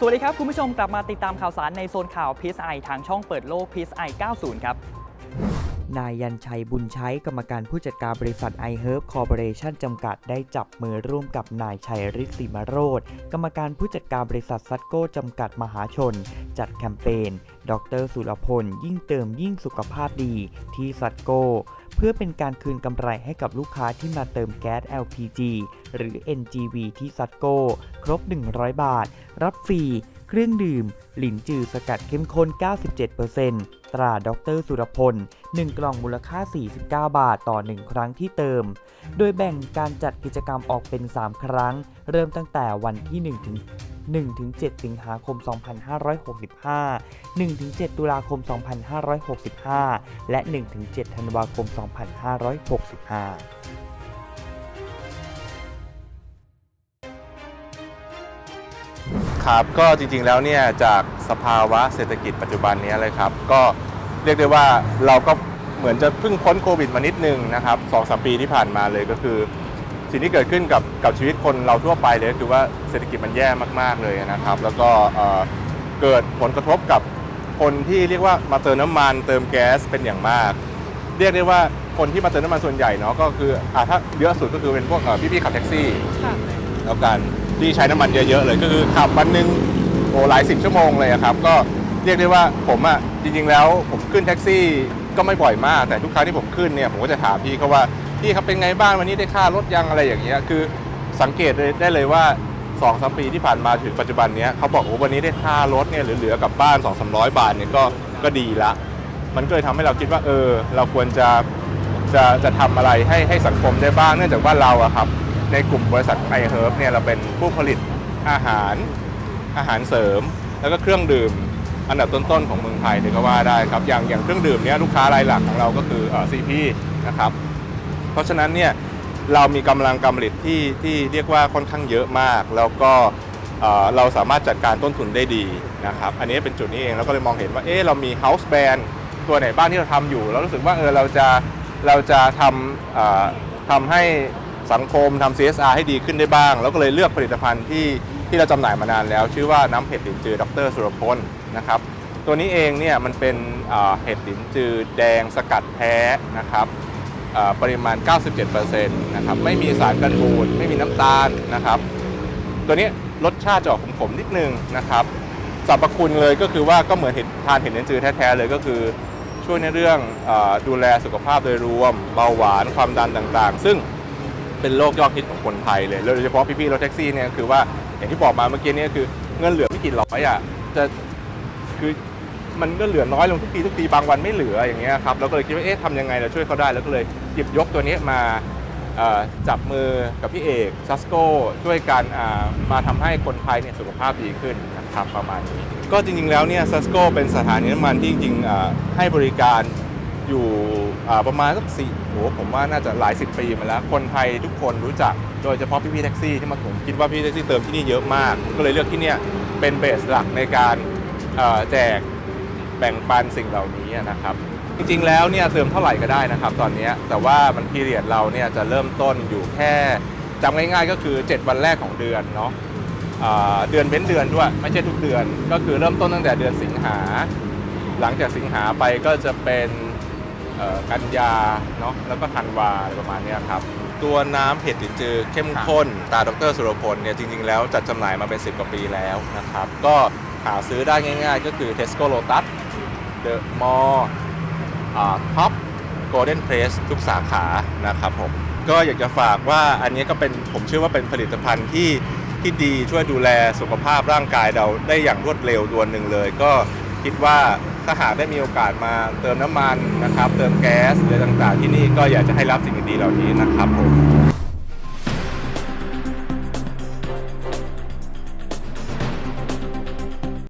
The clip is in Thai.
สวัสดีครับ คุณผู้ชมกลับมาติดตามข่าวสารในโซนข่าว PSI ทางช่องเปิดโลก PSI 90 ครับ นายยันชัยบุญใช้กรรมการผู้จัดการบริษัท iHerb Corporation จำกัดได้จับมือร่วมกับนายชัยฤทธิ์สีมาโรธกรรมการผู้จัดการบริษัทซัตโก้จำกัดมหาชน จัดแคมเปญ ดรสุรพล ยิ่งเติมยิ่งสุขภาพดีที่ซัตโก เพื่อเป็นการคืนกำไรให้กับลูกค้าที่มาเติมแก๊ส LPG หรือ NGV ที่ซัตโก ครบ 100 บาท รับฟรี เครื่องดื่ม หลินจือสกัดเข้มข้น 97%ตราดรสุรพล 1 กล่องมูลค่า 49 บาทต่อ 1 ครั้งที่เติม โดยแบ่งการจัดกิจกรรมออกเป็น 3 ครั้ง เริ่มตั้งแต่วันที่1ถึง1ถึง7สิงหาคม 2565 1ถึง7ตุลาคม 2565 และ1ถึง7ธันวาคม 2565ครับก็จริงๆแล้วเนี่ยจากสภาวะเศรษฐกิจปัจจุบันนี้เลยครับ ก็เรียกได้ว่าเราก็เหมือนจะเพิ่งพ้นโควิดมานิดนึงนะครับสองสามปีที่ผ่านมาเลยก็คือ สิ่งที่เกิดขึ้นกับกับชีวิตคนเราทั่วไปเลยก็คือว่าเศรษฐกิจมันแย่มากๆเลยนะครับ แล้วก็เอ่อเกิดผลกระทบกับคนที่เรียกว่ามาเติมน้ำมันเติมแก๊สเป็นอย่างมาก เรียกได้ว่าคนที่มาเติมน้ำมันส่วนใหญ่เนาะก็คืออ่าถ้าเยอะสุดก็คือเป็นพวกเอ่อพี่ๆขับแท็กซี่แล้วกันที่ใช้น้ำมันเยอะๆเลยก็คือขับวันหนึ่งโอ้หลายสิบชั่วโมงเลยอะครับ ก็เรียกได้ว่าผมอะจริงๆแล้วผมขึ้นแท็กซี่ก็ไม่บ่อยมาก แต่ทุกครั้งที่ผมขึ้นเนี่ยผมก็จะถามพี่เขาว่า พี่ครับเป็นไงบ้างวันนี้ได้ค่ารถยังอะไรอย่างเงี้ยคือสังเกตได้เลยว่า2อสปีที่ผ่านมาถึงปัจจุบันเนี้ยเขาบอกโอ้วันนี้ได้ค่ารถเนี่ยเหลือๆกลับบ้าน 2 3 0 0 บาทเนี่ยก็ก็ดีละ มันก็เลยทำให้เราคิดว่าเออ เราควรจะจะจะทำอะไรให้ให้สังคมได้บ้าง เนื่องจากว่าเราอะครับ ในกลุ่มบริษัทไอเฮิร์บเนี่ยเราเป็นผู้ผลิตอาหารอาหารเสริม แล้วก็เครื่องดื่มอันดับต้นๆของเมืองไทยเลยก็ว่าได้ครับอย่างอย่างเครื่องดื่มเนี่ยลูกค้ารายหลักของเราก็คือเอ่อซีพีนะครับ ราะฉะนั้นเนี่ยเรามีกำลังการผลิตที่ที่เรียกว่าค่อนข้างเยอะมาก แล้วก็เราสามารถจัดการต้นทุนได้ดีนะครับ อันนี้เป็นจุดนี้เองเราก็เลยมองเห็นว่าเอ๊ะเรามี house band ตัวไหนบ้างที่เราทำอยู่ เรารู้สึกว่าเออเราจะเราจะทำทำให้สังคมทำ CSR ให้ดีขึ้นได้บ้าง แล้วก็เลยเลือกผลิตภัณฑ์ที่ที่เราจำหน่ายมานานแล้ว ชื่อว่าน้ำเห็ดลินจือดรสุรพลนะครับตัวนี้เองเนี่ยมันเป็นเห็ดลินจือแดงสกัดแท้นะครับ ปริมาณ 97%นะครับไม่มีสารกันบูดไม่มีน้ำตาลนะครับ ตัวนี้รสชาติจะออกขมๆนิดนึงนะครับสรรพคุณเลยก็คือว่าก็เหมือนเห็ดทานเห็ดนจือแท้ๆเลยก็คือช่วยในเรื่องออดูแลสุขภาพโดยรวม เบาหวานความดันต่างๆ ซึ่งเป็นโรคยอดฮิตของคนไทยเลยโดยเฉพาะพี่ๆรถแท็กซี่เนี่ยคือว่าอย่างที่บอกมาเมื่อกี้เนี่ยคือเงินเหลือไม่กี่ร้อยอะจะคือ มันก็เหลือน้อยลงทุกปีทุกปีบางวันไม่เหลืออย่างเงี้ยครับเราก็เลยคิดว่าเอ๊ะทำยังไงเราช่วยเขาได้แล้วก็เลยหยิบยกตัวนี้มาจับมือกับพี่เอกซัสโกช่วยกันมาทำให้คนไทยเนี่ยสุขภาพดีขึ้นนะครับประมาณนี้ก็จริงๆแล้วเนี่ยซัสโกเป็นสถานีน้ำมันที่จริงๆอ่าให้บริการอยู่ประมาณสักสี่โหผมว่าน่าจะหลายสิบปีมาแล้ว คนไทยทุกคนรู้จักโดยเฉพาะพี่ๆแท็กซี่ที่มาผมคิดว่าพี่แท็กซี่เติมที่นี่เยอะมาก ก็เลยเลือกที่เนี่ยเป็นเบสหลักในการแจก แบ่งปันสิ่งเหล่านี้นะครับ จริงๆแล้วเนี่ยเติมเท่าไหร่ก็ได้นะครับ ตอนนี้แต่ว่ามันพีเรียดเราเนี่ยจะเริ่มต้นอยู่แค่จำง่ายๆก็คือ 7 วันแรกของเดือนเนาะเดือนเว้นเดือนด้วย ไม่ใช่ทุกเดือน ก็คือเริ่มต้นตั้งแต่เดือนสิงหา หลังจากสิงหาไปก็จะเป็นกันยาเนาะแล้วก็ธันวาอะไรประมาณนี้ครับ ตัวน้ำเห็ดลินจือเข้มข้น ตาดรสุรพลเนี่ยจริง ๆ แล้วจัดจำหน่ายมาเป็น 10 กว่าปีแล้วนะครับ ก็หาซื้อได้ง่าย ๆ ก็คือ Tesco Lotus เดอะมอลล์ท็อปโกลเด้นเพรสทุกสาขานะครับผมก็อยากจะฝากว่าอันนี้ก็เป็นผมเชื่อว่าเป็นผลิตภัณฑ์ที่ที่ดีช่วยดูแลสุขภาพร่างกายเราได้อย่างรวดเร็วดวนหนึ่งเลย ก็คิดว่าถ้าหากได้มีโอกาสมาเติมน้ำมันนะครับ เติมแก๊สหรือต่างๆ ที่นี่ก็อยากจะให้รับสิ่งดีๆเหล่านี้นะครับผม